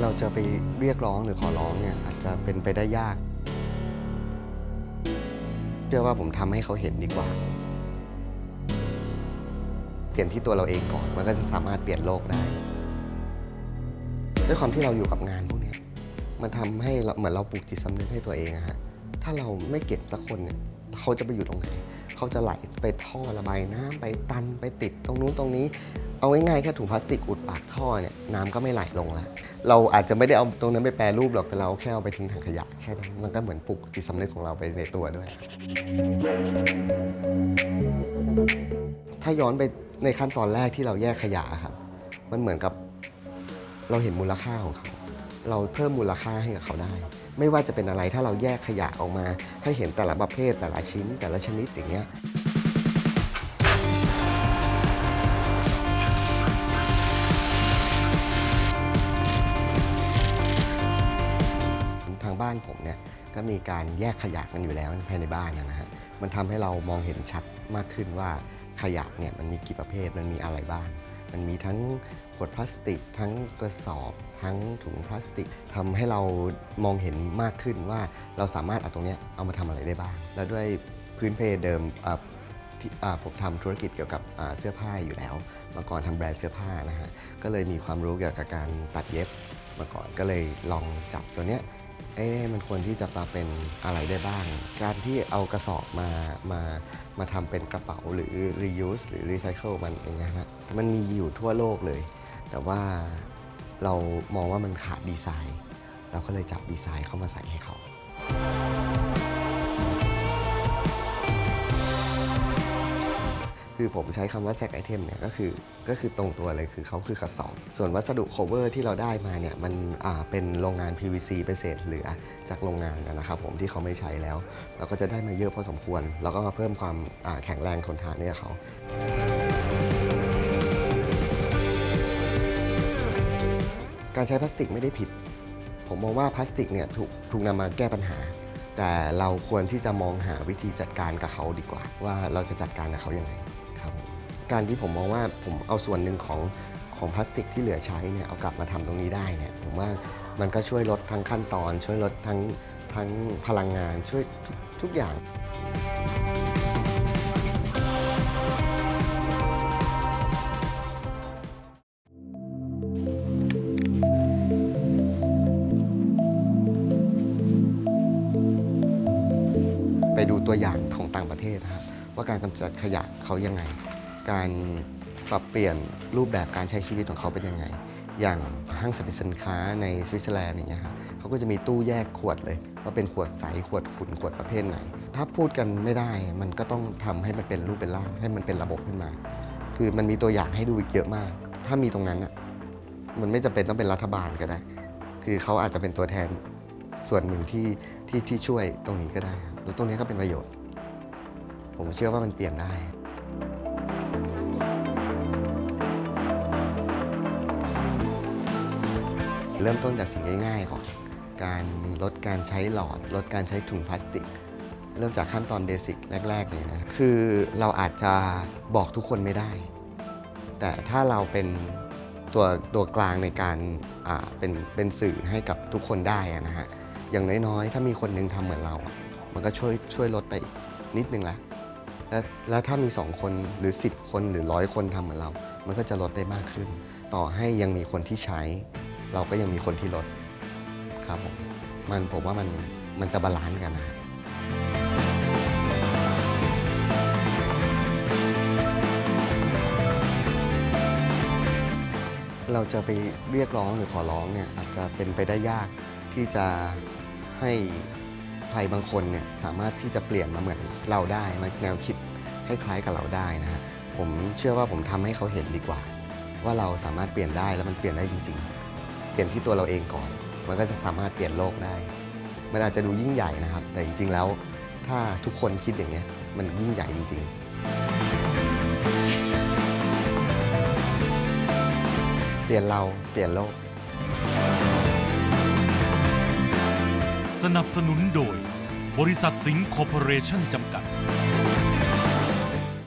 เราจะไปเรียกร้องหรือขอร้องเนี่ยอาจจะเป็นไปได้ยาก เชื่อว่าผมทำให้เขาเห็นดีกว่า เปลี่ยนที่ตัวเราเองก่อน มันก็จะสามารถเปลี่ยนโลกได้ ด้วยความที่เราอยู่กับงานพวกนี้มันทำให้เราเหมือนเราปลูกจิตสำนึกให้ตัวเองอะฮะ ถ้าเราไม่เก็บสักคนเนี่ยเขาจะไปอยู่ตรงไหน เขาจะไหลไปท่อระบายน้ำไปตันไปติดตรงนู้นตรงนี้ เอาง่ายๆแค่ถุงพลาสติกอุดปากท่อเนี่ยน้ำก็ไม่ไหลลงแล้วเราอาจจะไม่ได้เอาตรงนั้นไปแปรรูปหรอกแต่เราแค่เอาไปทิ้งถังขยะแค่นั้นมันก็เหมือนปลุกจิตสำนึกของเราไปในตัวด้วย ถ้าย้อนไปในขั้นตอนแรกที่เราแยกขยะครับมันเหมือนกับเราเห็นมูลค่าของเขาเราเพิ่มมูลค่าให้กับเขาได้ ไม่ว่าจะเป็นอะไรถ้าเราแยกขยะออกมา ให้เห็นแต่ละประเภทแต่ละชิ้นแต่ละชนิดอย่างเงี้ย ก็มีการแยกขยะกันอยู่แล้วภายในบ้านนะฮะมันทำให้เรามองเห็นชัดมากขึ้นว่าขยะเนี่ยมันมีกี่ประเภทมันมีอะไรบ้าง มันมีทั้งขวดพลาสติก ทั้งกระสอบ ทั้งถุงพลาสติกทำให้เรามองเห็นมากขึ้นว่าเราสามารถเอาตรงเนี้ยเอามาทำอะไรได้บ้าง แล้วด้วยพื้นเพเดิมที่อ่าผมทำธุรกิจเกี่ยวกับเสื้อผ้าอยู่แล้วมื่อก่อนทำแบรนด์เสื้อผ้านะฮะก็เลยมีความรู้เกี่ยวกับการตัดเย็บมาก่อนก็เลยลองจับตัวเนี้ย เอ๊ะมันควรที่จะมาเป็นอะไรได้บ้าง การที่เอากระสอบมามามาทำเป็นกระเป๋าหรือ reuse หรือ recycle มันอย่างเงี้ยนะมันมีอยู่ทั่วโลกเลย แต่ว่าเรามองว่ามันขาดดีไซน์ เราก็เลยจับดีไซน์เข้ามาใส่ให้เขา คือผมใช้คำว่าแซกไอเทมเนี่ยก็คือก็คือตรงตัวเลยคือเขาคือกระสอบ ส่วนวัสดุโคเวอร์ที่เราได้มาเนี่ยมันเป็นโรงงาน PVC เป็นเศษเหลือจากโรงงานนะครับผมที่เขาไม่ใช้แล้ว เราก็จะได้มาเยอะพอสมควร แล้วก็มาเพิ่มความแข็งแรงทนทานให้เขาการใช้พลาสติกไม่ได้ผิด ผมมองว่าพลาสติกเนี่ยถูกถูกนำมาแก้ปัญหา แต่เราควรที่จะมองหาวิธีจัดการกับเขาดีกว่า ว่าเราจะจัดการกับเขายังไงครับผม การที่ผมมองว่าผมเอาส่วนหนึ่งของของพลาสติกที่เหลือใช้เนี่ยเอากลับมาทำตรงนี้ได้เนี่ยผมว่ามันก็ช่วยลดทั้งขั้นตอน ช่วยลดทั้งทั้งพลังงานช่วยทุกทุกอย่างไปดูตัวอย่างของต่างประเทศนะครับ ว่าการกำจัดขยะเขายังไง การปรับเปลี่ยนรูปแบบการใช้ชีวิตของเขาเป็นยังไง อย่างห้างสรรพสินค้าในสวิตเซอร์แลนด์อย่างเงี้ยครับเขาก็จะมีตู้แยกขวดเลย ว่าเป็นขวดใส ขวดขุ่นขวดประเภทไหน ถ้าพูดกันไม่ได้มันก็ต้องทำให้มันเป็นรูปเป็นร่างให้มันเป็นระบบขึ้นมา คือมันมีตัวอย่างให้ดูอีกเยอะมาก ถ้ามีตรงนั้นอะมันไม่จำเป็นต้องเป็นรัฐบาลก็ได้ คือเขาอาจจะเป็นตัวแทนส่วนหนึ่งที่ที่ที่ช่วยตรงนี้ก็ได้ แล้วตรงนี้ก็เป็นประโยชน์ ผมเชื่อว่ามันเปลี่ยนได้ เริ่มต้นจากสิ่งง่ายๆก่อนการลดการใช้หลอด ลดการใช้ถุงพลาสติก เริ่มจากขั้นตอนเบสิกแรกๆเลยนะคือเราอาจจะบอกทุกคนไม่ได้ แต่ถ้าเราเป็นตัวตัวกลางในการเป็นเป็นสื่อให้กับทุกคนได้นะฮะอย่างน้อยๆ ถ้ามีคนหนึงทำเหมือนเราอะมันก็ช่วยช่วยลดไปอีกนิดนึงละแล้วแล้วถ้ามี 2 คนหรือ 10 คนหรือร้อยคนทำเหมือนเรา มันก็จะลดได้มากขึ้น ต่อให้ยังมีคนที่ใช้ เราก็ยังมีคนที่ลดครับผมมันผมว่ามันมันจะบาลานซ์กันนะฮะเราจะไปเรียกร้องหรือขอร้องเนี่ยอาจจะเป็นไปได้ยากที่จะให้ใครบางคนเนี่ยสามารถที่จะเปลี่ยนมาเหมือนเราได้มาแนวคิดให้คล้ายกับเราได้นะฮะผมเชื่อว่าผมทำให้เขาเห็นดีกว่า ว่าเราสามารถเปลี่ยนได้แล้วมันเปลี่ยนได้จริง ๆ ปลี่ยนที่ตัวเราเองก่อน มันก็จะสามารถเปลี่ยนโลกได้ มันอาจจะดูยิ่งใหญ่นะครับ แต่จริง ๆ แล้ว ถ้าทุกคนคิดอย่างเงี้มันยิ่งใหญ่จริง ๆ เปลี่ยนเราเปลี่ยนโลก สนับสนุนโดย บริษัทสิงห์คอร์ปอเรชั่นจำกัด